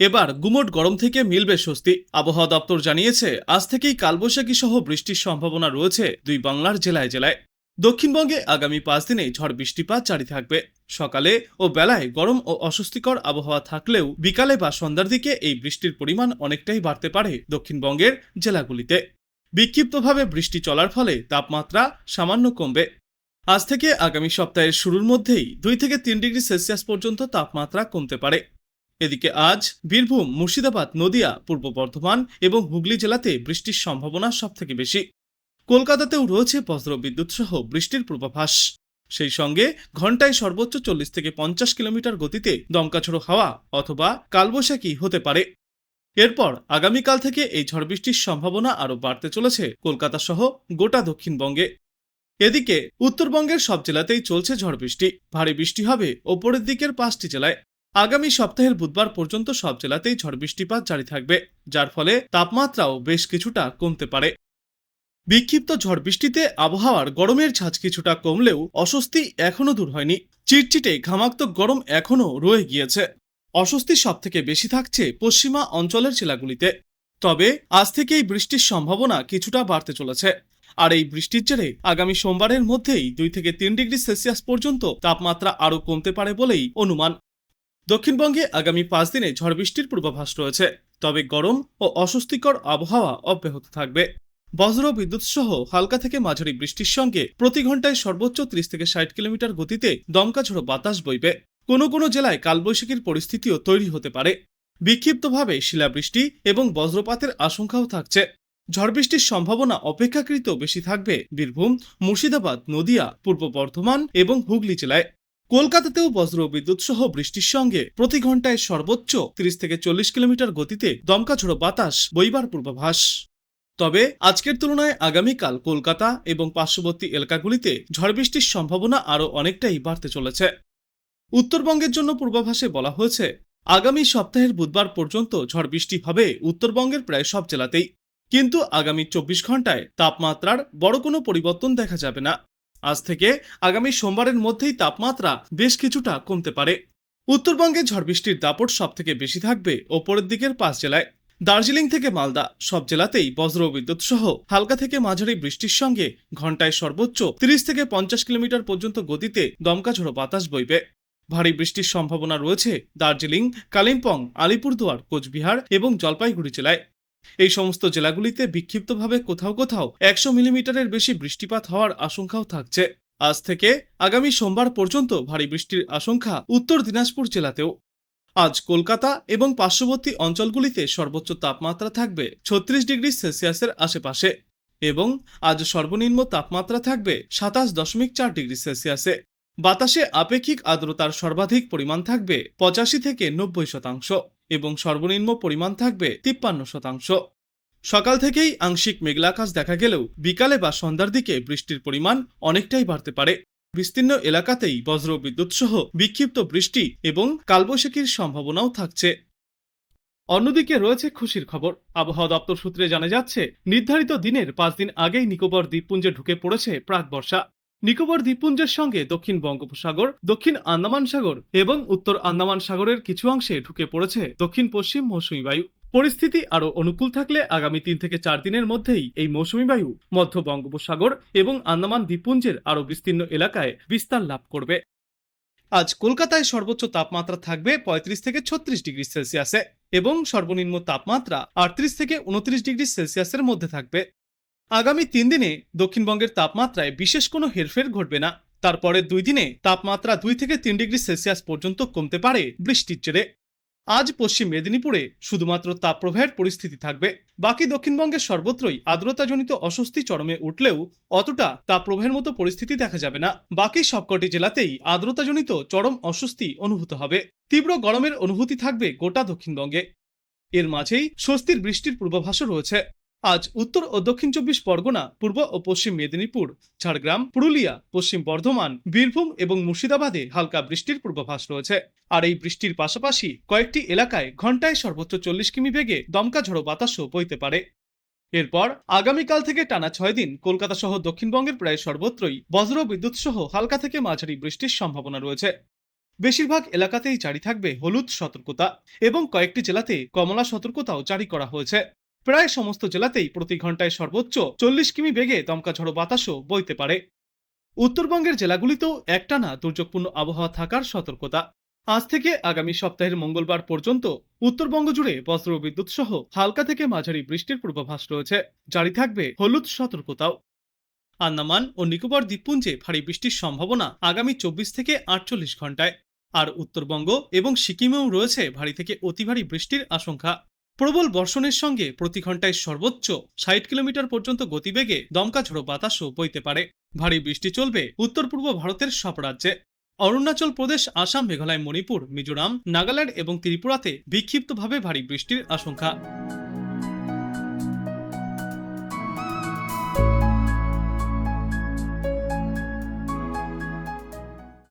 এবার গুমোট গরম থেকে মিলবে স্বস্তি। আবহাওয়া দপ্তর জানিয়েছে, আজ থেকেই কালবৈশাখী সহ বৃষ্টির সম্ভাবনা রয়েছে দুই বাংলার জেলায় জেলায়। দক্ষিণবঙ্গে আগামী পাঁচ দিনে ঝড় বৃষ্টিপাত জারি থাকবে। সকালে ও বেলায় গরম ও অস্বস্তিকর আবহাওয়া থাকলেও বিকালে বা সন্ধ্যার দিকে এই বৃষ্টির পরিমাণ অনেকটাই বাড়তে পারে দক্ষিণবঙ্গের জেলাগুলিতে। বিক্ষিপ্তভাবে বৃষ্টি চলার ফলে তাপমাত্রা সামান্য কমবে। আজ থেকে আগামী সপ্তাহের শুরুর মধ্যেই দুই থেকে তিন ডিগ্রি সেলসিয়াস পর্যন্ত তাপমাত্রা কমতে পারে। এদিকে আজ বীরভূম, মুর্শিদাবাদ, নদিয়া, পূর্ব বর্ধমান এবং হুগলি জেলাতে বৃষ্টির সম্ভাবনা সবথেকে বেশি। কলকাতাতেও রয়েছে বজ্র বিদ্যুৎ সহ বৃষ্টির পূর্বাভাস। সেই সঙ্গে ঘন্টায় সর্বোচ্চ চল্লিশ থেকে পঞ্চাশ কিলোমিটার গতিতে দমকাছড়ো হাওয়া অথবা কালবৈশাখী হতে পারে। এরপর আগামীকাল থেকে এই ঝড় বৃষ্টির সম্ভাবনা আরও বাড়তে চলেছে কলকাতা সহ গোটা দক্ষিণবঙ্গে। এদিকে উত্তরবঙ্গের সব জেলাতেই চলছে ঝড় বৃষ্টি। ভারী বৃষ্টি হবে ওপরের দিকের পাঁচটি জেলায়। আগামী সপ্তাহের বুধবার পর্যন্ত সব জেলাতেই ঝড় বৃষ্টিপাত জারি থাকবে, যার ফলে তাপমাত্রাও বেশ কিছুটা কমতে পারে। বিক্ষিপ্ত ঝড় বৃষ্টিতে আবহাওয়ার গরমের ছাঁচ কিছুটা কমলেও অস্বস্তি এখনও দূর হয়নি। চিটচিটে ঘামাক্ত গরম এখনও রয়ে গিয়েছে। অস্বস্তি সবথেকে বেশি থাকছে পশ্চিমা অঞ্চলের জেলাগুলিতে। তবে আজ থেকেই বৃষ্টির সম্ভাবনা কিছুটা বাড়তে চলেছে। আর এই বৃষ্টির জেরে আগামী সোমবারের মধ্যেই দুই থেকে তিন ডিগ্রি সেলসিয়াস পর্যন্ত তাপমাত্রা আরও কমতে পারে বলেই অনুমান। দক্ষিণবঙ্গে আগামী পাঁচ দিনে ঝড় বৃষ্টির পূর্বাভাস রয়েছে, তবে গরম ও অস্বস্তিকর আবহাওয়া অব্যাহত থাকবে। বজ্র বিদ্যুৎ সহ হালকা থেকে মাঝারি বৃষ্টির সঙ্গে প্রতি ঘন্টায় সর্বোচ্চ ত্রিশ থেকে ষাট কিলোমিটার গতিতে দমকা বাতাস বইবে। কোনো কোনো জেলায় কালবৈশাখীর পরিস্থিতিও তৈরি হতে পারে। বিক্ষিপ্তভাবে শিলাবৃষ্টি এবং বজ্রপাতের আশঙ্কাও থাকছে। ঝড় বৃষ্টির সম্ভাবনা অপেক্ষাকৃত বেশি থাকবে বীরভূম, মুর্শিদাবাদ, নদিয়া, পূর্ব বর্ধমান এবং হুগলি জেলায়। কলকাতাতেও বজ্র বিদ্যুৎ সহ বৃষ্টির সঙ্গে প্রতি ঘন্টায় সর্বোচ্চ তিরিশ থেকে চল্লিশ কিলোমিটার গতিতে দমকা ঝোড়ো বাতাস বইবার পূর্বাভাস। তবে আজকের তুলনায় আগামীকাল কলকাতা এবং পার্শ্ববর্তী এলাকাগুলিতে ঝড় বৃষ্টির সম্ভাবনা আরও অনেকটাই বাড়তে চলেছে। উত্তরবঙ্গের জন্য পূর্বাভাসে বলা হয়েছে, আগামী সপ্তাহের বুধবার পর্যন্ত ঝড় বৃষ্টি হবে উত্তরবঙ্গের প্রায় সব জেলাতেই। কিন্তু আগামী চব্বিশ ঘন্টায় তাপমাত্রার বড় কোনো পরিবর্তন দেখা যাবে না। আজ থেকে আগামী সোমবারের মধ্যেই তাপমাত্রা বেশ কিছুটা কমতে পারে। উত্তরবঙ্গে ঝড় বৃষ্টির দাপট সব থেকে বেশি থাকবে ওপরের দিকের পাঁচ জেলায়। দার্জিলিং থেকে মালদা সব জেলাতেই বজ্র বিদ্যুৎ সহ হালকা থেকে মাঝারি বৃষ্টির সঙ্গে ঘন্টায় সর্বোচ্চ তিরিশ থেকে পঞ্চাশ কিলোমিটার পর্যন্ত গতিতে দমকা ঝোড়ো বাতাস বইবে। ভারী বৃষ্টির সম্ভাবনা রয়েছে দার্জিলিং, কালিম্পং, আলিপুরদুয়ার, কোচবিহার এবং জলপাইগুড়ি জেলায়। এই সমস্ত জেলাগুলিতে বিক্ষিপ্তভাবে কোথাও কোথাও একশো মিলিমিটারের বেশি বৃষ্টিপাত হওয়ার আশঙ্কাও থাকছে। আজ থেকে আগামী সোমবার পর্যন্ত ভারী বৃষ্টির আশঙ্কা উত্তর দিনাজপুর জেলাতেও। আজ কলকাতা এবং পার্শ্ববর্তী অঞ্চলগুলিতে সর্বোচ্চ তাপমাত্রা থাকবে ছত্রিশ ডিগ্রি সেলসিয়াসের আশেপাশে এবং আজ সর্বনিম্ন তাপমাত্রা থাকবে সাতাশ দশমিক চার ডিগ্রি সেলসিয়াসে। বাতাসে আপেক্ষিক আর্দ্রতার সর্বাধিক পরিমাণ থাকবে পঁচাশি থেকে নব্বই শতাংশ। এবং সর্বনিম্ন পরিমাণ থাকবে তিপ্পান্ন শতাংশ। সকাল থেকেই আংশিক মেঘলাকাশ দেখা গেলেও বিকালে বা সন্ধ্যার দিকে বৃষ্টির পরিমাণ অনেকটাই বাড়তে পারে। বিস্তীর্ণ এলাকাতেই বজ্র বিদ্যুৎ সহ বিক্ষিপ্ত বৃষ্টি এবং কালবৈশাখীর সম্ভাবনাও থাকছে। অন্যদিকে রয়েছে খুশির খবর। আবহাওয়া দপ্তর সূত্রে জানা যাচ্ছে, নির্ধারিত দিনের পাঁচ দিন আগেই নিকোবর দ্বীপপুঞ্জে ঢুকে পড়েছে প্রাক বর্ষা। নিকোবর দ্বীপপুঞ্জের সঙ্গে দক্ষিণ বঙ্গোপসাগর, দক্ষিণ আন্দামান সাগর এবং উত্তর আন্দামান সাগরের কিছু অংশে ঢুকে পড়েছে দক্ষিণ পশ্চিম মৌসুমী বায়ু। পরিস্থিতি আরও অনুকূল থাকলে আগামী তিন থেকে চার দিনের মধ্যেই এই মৌসুমী বায়ু মধ্য বঙ্গোপসাগর এবং আন্দামান দ্বীপপুঞ্জের আরও বিস্তীর্ণ এলাকায় বিস্তার লাভ করবে। আজ কলকাতায় সর্বোচ্চ তাপমাত্রা থাকবে পঁয়ত্রিশ থেকে ছত্রিশ ডিগ্রি সেলসিয়াসে এবং সর্বনিম্ন তাপমাত্রা আটত্রিশ থেকে উনত্রিশ ডিগ্রি সেলসিয়াসের মধ্যে থাকবে। আগামী তিন দিনে দক্ষিণবঙ্গের তাপমাত্রায় বিশেষ কোনো হেরফের ঘটবে না। তারপরে দুই দিনে তাপমাত্রা দুই থেকে তিন ডিগ্রি সেলসিয়াস পর্যন্ত কমতে পারে বৃষ্টির জেরে। আজ পশ্চিম মেদিনীপুরে শুধুমাত্র তাপপ্রবাহের পরিস্থিতি থাকবে। বাকি দক্ষিণবঙ্গের সর্বত্রই আর্দ্রতাজনিত অস্বস্তি চরমে উঠলেও অতটা তাপপ্রবাহের মতো পরিস্থিতি দেখা যাবে না। বাকি সবকটি জেলাতেই আর্দ্রতাজনিত চরম অস্বস্তি অনুভূত হবে। তীব্র গরমের অনুভূতি থাকবে গোটা দক্ষিণবঙ্গে। এর মাঝেই স্বস্তির বৃষ্টির পূর্বাভাসও রয়েছে। আজ উত্তর ও দক্ষিণ চব্বিশ পরগনা, পূর্ব ও পশ্চিম মেদিনীপুর, ঝাড়গ্রাম, পুরুলিয়া, পশ্চিম বর্ধমান, বীরভূম এবং মুর্শিদাবাদে হালকা বৃষ্টির পূর্বাভাস রয়েছে। আর এই বৃষ্টির পাশাপাশি কয়েকটি এলাকায় ঘন্টায় সর্বোচ্চ চল্লিশ কিমি বেগে দমকা ঝড়ো বাতাসও বইতে পারে। এরপর আগামীকাল থেকে টানা ছয় দিন কলকাতা সহ দক্ষিণবঙ্গের প্রায় সর্বত্রই বজ্র বিদ্যুৎ সহ হালকা থেকে মাঝারি বৃষ্টির সম্ভাবনা রয়েছে। বেশিরভাগ এলাকাতেই জারি থাকবে হলুদ সতর্কতা এবং কয়েকটি জেলাতে কমলা সতর্কতাও জারি করা হয়েছে। প্রায় সমস্ত জেলাতেই প্রতি ঘন্টায় সর্বোচ্চ চল্লিশ কিমি বেগে দমকা ঝড়ো বাতাসও বইতে পারে। উত্তরবঙ্গের জেলাগুলিতেও একটানা দুর্যোগপূর্ণ আবহাওয়া থাকার সতর্কতা। আজ থেকে আগামী সপ্তাহের মঙ্গলবার পর্যন্ত উত্তরবঙ্গ জুড়ে বজ্র বিদ্যুৎ সহ হালকা থেকে মাঝারি বৃষ্টির পূর্বাভাস রয়েছে। জারি থাকবে হলুদ সতর্কতাও। আন্দামান ও নিকোবর দ্বীপপুঞ্জে ভারী বৃষ্টির সম্ভাবনা আগামী চব্বিশ থেকে আটচল্লিশ ঘন্টায় আর উত্তরবঙ্গ এবং সিকিমেও রয়েছে ভারী থেকে অতি ভারী বৃষ্টির আশঙ্কা। প্রবল বর্ষণের সঙ্গে প্রতি ঘন্টায় সর্বোচ্চ ষাট কিলোমিটার পর্যন্ত গতিবেগে দমকা ঝোড়ো বাতাসও বইতে পারে। ভারী বৃষ্টি চলবে উত্তর পূর্ব ভারতের সব রাজ্যে। অরুণাচল প্রদেশ, আসাম, মেঘালয়, মণিপুর, মিজোরাম, নাগাল্যান্ড এবং ত্রিপুরাতে বিক্ষিপ্তভাবে ভারী বৃষ্টির আশঙ্কা।